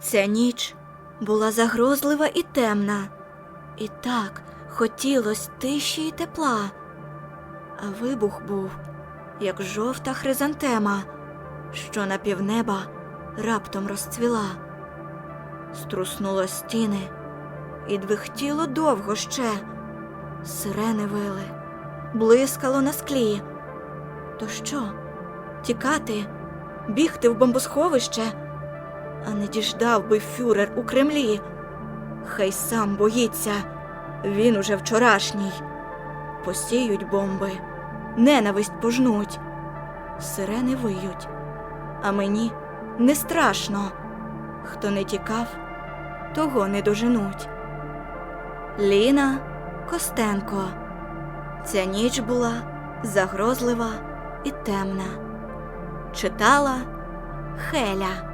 Ця ніч була загрозлива і темна, і так хотілось тиші й тепла. А вибух був, як жовта хризантема, що на півнеба раптом розцвіла. Струснуло стіни, і двихтіло довго ще. Сирени вили, блискало на склі. То що? Тікати, бігти в бомбосховище? А не діждав би фюрер у Кремлі. Хай сам боїться, він уже вчорашній. Посіють бомби, ненависть пожнуть, сирени виють, а мені не страшно. Хто не тікав, того не доженуть. Ліна Костенко. Ця ніч була загрозлива і темна. Читала Хеля.